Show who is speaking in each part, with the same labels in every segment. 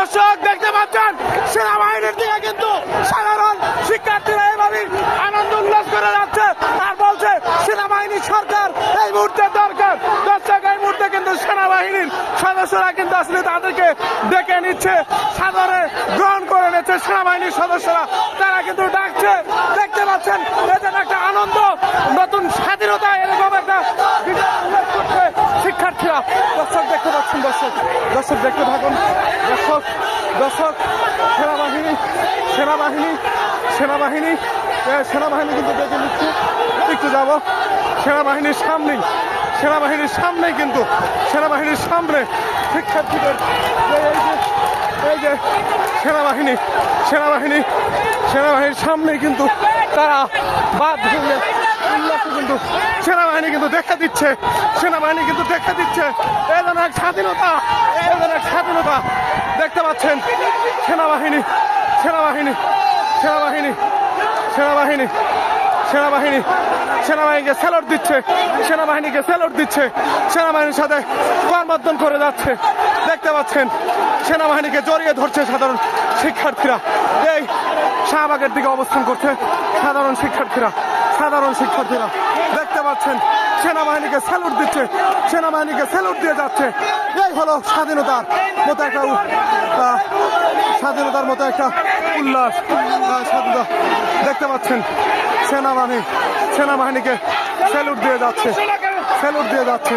Speaker 1: দর্শক, দেখতে পাচ্ছেন? সেনাবাহিনীর দিকে কিন্তু সাধারণ শিক্ষার্থীরা এভাবেই আনন্দ উল্লাস করে যাচ্ছে আর বলছে, সেনাবাহিনী সরকার এই মুহূর্তে দরকার। দর্শক, এই মুহূর্তে কিন্তু সেনাবাহিনীর সদস্যরা কিন্তু আসলে তাদেরকে ডেকে নিচ্ছে, সাদরে গ্রহণ করে নিচ্ছে সেনাবাহিনীর সদস্যরা। তারা কিন্তু ডাকছে, দেখতে পাচ্ছেন, এদের একটা আনন্দ, নতুন স্বাধীনতা এরকম একটা বিজয় উল্লেখ করছে শিক্ষার্থীরা দর্শক দেখতে পাচ্ছেন দর্শক দর্শক দেখতে থাকুন। দর্শক দর্শক, সেনাবাহিনী সেনাবাহিনী সেনাবাহিনী সেনাবাহিনী কিন্তু দেখে নিচ্ছে। একটু যাব। সেনাবাহিনীর সামনেই সেনাবাহিনীর সামনেই কিন্তু, সেনাবাহিনীর সামনে শিক্ষার্থীদের এই- যে, এই যে সেনাবাহিনী সেনাবাহিনী, সেনাবাহিনীর সামনেই কিন্তু তারা বাদ ভেঙে কিন্তু সেনাবাহিনী কিন্তু দেখা দিচ্ছে, সেনাবাহিনী কিন্তু দেখা দিচ্ছে। এই এক স্বাধীনতা, এই এক স্বাধীনতা। দেখতে পাচ্ছেন, সেনাবাহিনী সেনাবাহিনী সেনাবাহিনী সেনাবাহিনী সেনাবাহিনী, সেনাবাহিনীকে স্যালট দিচ্ছে, সেনাবাহিনীকে স্যালট দিচ্ছে, সেনাবাহিনীর সাথে করমর্দন করে যাচ্ছে। দেখতে পাচ্ছেন, সেনাবাহিনীকে জড়িয়ে ধরছে সাধারণ শিক্ষার্থীরা। এই শাহবাগের দিকে অবস্থান করছে সাধারণ শিক্ষার্থীরা। সাধারণ শিক্ষার্থীরা দেখতে পাচ্ছেন, সেনাবাহিনীকে স্যালুট দিচ্ছে, সেনাবাহিনীকে স্যালুট দিয়ে যাচ্ছে। এই হলো স্বাধীনতার মতো একটা স্বাধীনতার মতো একটা উল্লাস স্বাধীনতা। দেখতে পাচ্ছেন, সেনাবাহিনী, সেনাবাহিনীকে স্যালুট দিয়ে যাচ্ছে স্যালুট দিয়ে যাচ্ছে।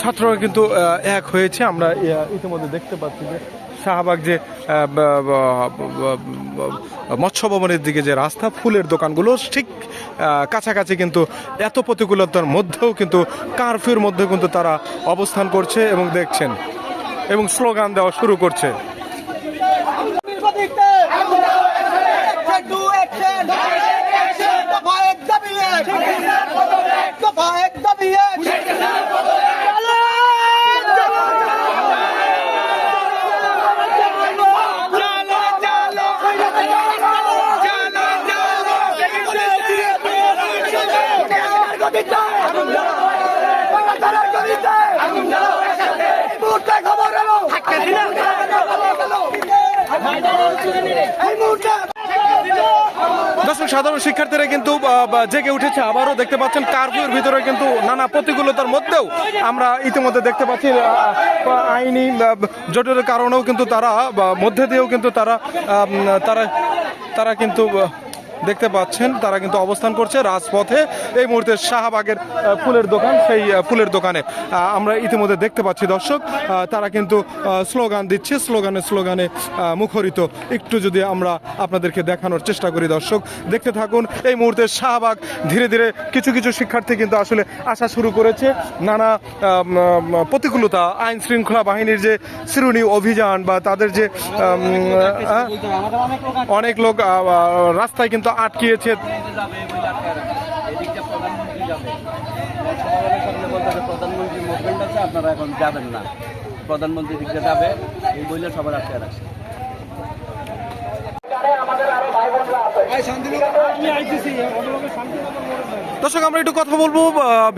Speaker 1: ছাত্ররা কিন্তু এক হয়েছে। আমরা ইতিমধ্যে দেখতে পাচ্ছি যে শাহবাগ যে মৎস্য ভবনের দিকে যে রাস্তা, ফুলের দোকানগুলো ঠিক কাছাকাছি কিন্তু এত প্রতিকূলতার মধ্যেও কিন্তু কারফিউর মধ্যে কিন্তু তারা অবস্থান করছে এবং দেখছেন এবং স্লোগান দেওয়া শুরু করছে। খবর এই মুহূর্তে দর্শক, সাধারণ শিক্ষার্থীরা কিন্তু জেগে উঠেছে। আবারও দেখতে পাচ্ছেন কারফিউর ভিতরে কিন্তু নানা প্রতিকূলতার মধ্যেও আমরা ইতিমধ্যে দেখতে পাচ্ছি আইনি জটিলের কারণেও কিন্তু তারা মধ্যে দিয়েও কিন্তু তারা তারা তারা কিন্তু দেখতে পাচ্ছেন, তারা কিন্তু অবস্থান করছে রাজপথে। এই মুহূর্তে শাহবাগের ফুলের দোকান, সেই ফুলের দোকানে। আমরা ইতিমধ্যে দেখতে পাচ্ছি দর্শক তারা কিন্তু স্লোগান দিচ্ছে, স্লোগানে স্লোগানে মুখরিত। একটু যদি আমরা আপনাদেরকে দেখানোর চেষ্টা করি দর্শক, দেখতে থাকুন, এই মুহূর্তে শাহবাগ ধীরে ধীরে কিছু কিছু শিক্ষার্থী কিন্তু আসলে আসা শুরু করেছে। নানা প্রতিকূলতা, আইন শৃঙ্খলা বাহিনীর যে শ্রেণি অভিযান বা তাদের যে অনেক লোক রাস্তায় কিন্তু আটকিয়েছে।
Speaker 2: প্রধানমন্ত্রী মুভমেন্ট আছে আপনারা এখন যাবেন না। প্রধানমন্ত্রী দিকে যাবে এই বইলে সবার আটকে রাখছে।
Speaker 3: শান্তি
Speaker 1: দর্শক, আমরা একটু কথা বলব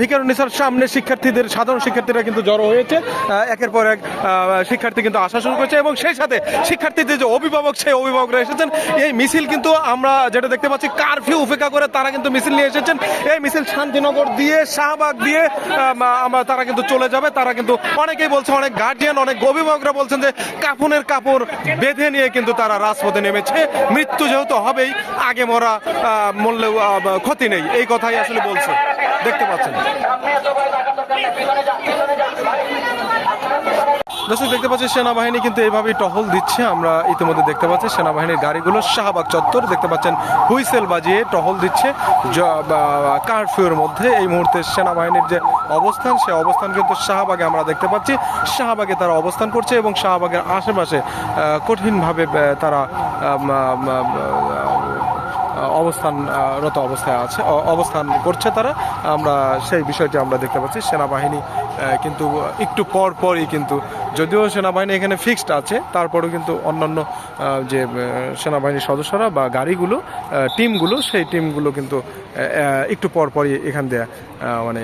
Speaker 1: ভিকারুনিসার সামনে শিক্ষার্থীদের, সাধারণ শিক্ষার্থীরা কিন্তু জড়ো হয়েছে। একের পর এক শিক্ষার্থী কিন্তু আসা শুরু করেছে এবং সেই সাথে শিক্ষার্থীদের যে অভিভাবক, সেই অভিভাবকরা এসেছেন। এই মিছিল কিন্তু আমরা যেটা দেখতে পাচ্ছি, কারফিউ উপেক্ষা করে তারা কিন্তু মিছিল নিয়ে এসেছেন। এই মিছিল শান্তিনগর দিয়ে, শাহবাগ দিয়ে আমরা তারা কিন্তু চলে যাবে। তারা কিন্তু অনেকেই বলছে, অনেক গার্জিয়ান অনেক অভিভাবকরা বলছেন যে কাফনের কাপড় বেঁধে নিয়ে কিন্তু তারা রাজপথে নেমেছে। মৃত্যু যেহেতু হবেই, আগে মরা মরলেও ক্ষতি নেই। এই কথাই আসলে বলছে। দেখতে পাচ্ছেন। দেখতে পাচ্ছি সেনাবাহিনী কিন্তু এইভাবেই টহল দিচ্ছে। আমরা ইতিমধ্যে দেখতে পাচ্ছি সেনাবাহিনীর গাড়িগুলো শাহবাগ চত্বর, দেখতে পাচ্ছেন, হুইসেল বাজিয়ে টহল দিচ্ছে। কারফিউর মধ্যে এই মুহূর্তে সেনাবাহিনীর যে অবস্থান, সে অবস্থান কিন্তু শাহবাগে আমরা দেখতে পাচ্ছি। শাহবাগে তারা অবস্থান করছে এবং শাহবাগের আশেপাশে কঠিনভাবে তারা অবস্থানরত অবস্থায় আছে অবস্থান করছে তারা। আমরা সেই বিষয়টি আমরা দেখতে পাচ্ছি। সেনাবাহিনী কিন্তু একটু পর পরই কিন্তু, যদিও সেনাবাহিনী এখানে ফিক্সড আছে, তারপরেও কিন্তু অন্যান্য যে সেনাবাহিনীর সদস্যরা বা গাড়িগুলো টিমগুলো, সেই টিমগুলো কিন্তু একটু পর পরই এখান দিয়ে মানে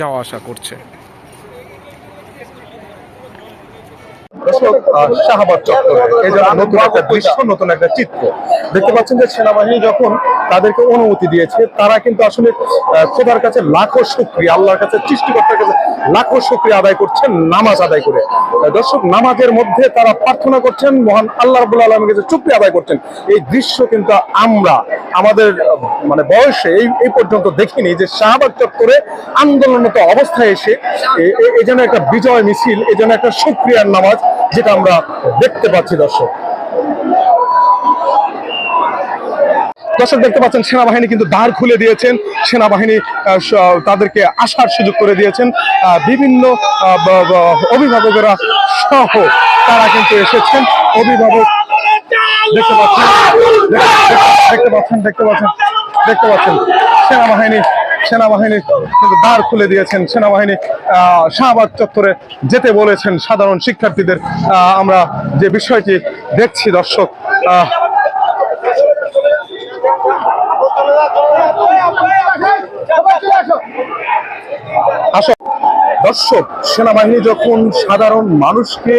Speaker 1: যাওয়া আসা করছে।
Speaker 4: দর্শক, চত্বরে। এই যে নতুন একটা দৃশ্য নতুন একটা চিত্র। দেখতে পাচ্ছেন যে সেনাবাহিনী যখন তাদেরকে অনুমতি দিয়েছে তারা কিন্তু আসলে খোদার কাছে লাখো শুক্রিয়া আল্লাহর কাছে সৃষ্টিকর্তার কাছে লাখো শুক্রিয়া আদায় করছেন নামাজ আদায় করে। দর্শক নামাজের মধ্যে তারা প্রার্থনা করছেন মহান আল্লাহ রাবুল আলমের কাছে শুক্রিয়া আদায় করছেন। এই দৃশ্য কিন্তু আমরা আমাদের মানে বয়সে এই এই পর্যন্ত দেখিনি যে শাহবাগ চত্বরে আন্দোলনরত অবস্থায় এসে এই যেন একটা বিজয় মিছিল এই যেন একটা শুক্রিয়ার নামাজ যেটা আমরা দেখতে পাচ্ছি, দর্শক। দর্শক, দেখতে পাচ্ছেন, সেনাবাহিনী কিন্তু দ্বার খুলে দিয়েছেন। সেনাবাহিনী তাদেরকে আসার সুযোগ করে দিয়েছেন। বিভিন্ন অভিভাবকেরা সহ তারা কিন্তু এসেছেন। অভিভাবক দেখতে পাচ্ছেন দেখতে পাচ্ছেন দেখতে পাচ্ছেন দেখতে পাচ্ছেন। সেনাবাহিনী সেনাবাহিনী কিন্তু দ্বার খুলে দিয়েছেন। সেনাবাহিনী শাহবাগ চত্বরে যেতে বলেছেন সাধারণ শিক্ষার্থীদের। আমরা যে বিষয়টি দেখছি, দর্শক আসো। দর্শক, সেনাবাহিনী যখন সাধারণ মানুষকে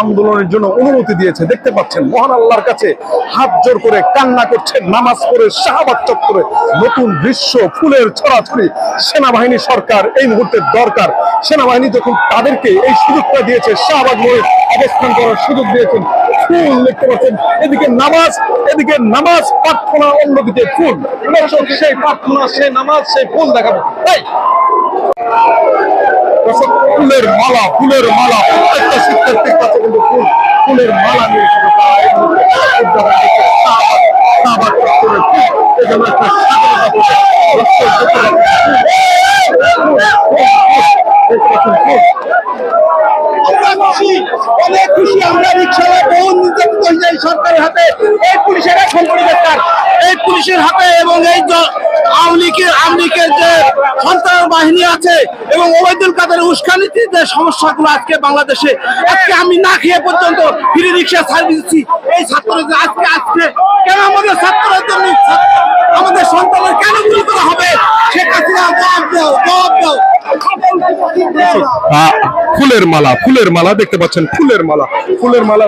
Speaker 4: আন্দোলনের জন্য অনুমতি দিয়েছে, দেখতে পাচ্ছেন, মহান আল্লাহর কাছে হাত জোর করে কান্না করছেন নামাজ পড়ে শাহবাগ চত্বরে, নতুন দৃশ্য, ফুলের ছড়াছড়ি, সেনাবাহিনী সরকার এই মুহূর্তে দরকার। সেনাবাহিনী যখন তাদেরকে এই সুযোগটা দিয়েছে, শাহবাগ মোড়ে অবস্থান করার সুযোগ দিয়েছেন, ফুল দেখতে পাচ্ছেন, এদিকে নামাজ এদিকে নামাজ, প্রার্থনা, অন্যদিকে ফুল। সেই প্রার্থনা, সেই নামাজ, সেই ফুল দেখাবো। তাই ফুলের মালা ফুলের মালা। প্রত্যেকটা শিক্ষার্থীর কাছে কিন্তু ফুল, ফুলের মালা এই একটা
Speaker 5: সরকারের হাতে এই পুলিশের এখন পরিবেশকার এই পুলিশের হাতে এবং এই যে বাহিনী আছে এবং কাদের যে সমস্যাগুলো আজকে বাংলাদেশে আমি না খেয়ে পর্যন্ত রিক্সা দিচ্ছি এই আজকে কেন আমাদের আমাদের সন্তানের হবে?
Speaker 4: ফুলের মালা ফুলের মালা দেখতে পাচ্ছেন, ফুলের মালা। ফুলের মালা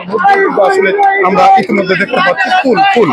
Speaker 4: আসলে আমরা ইতিমধ্যে দেখতে পাচ্ছি ফুল ফুল।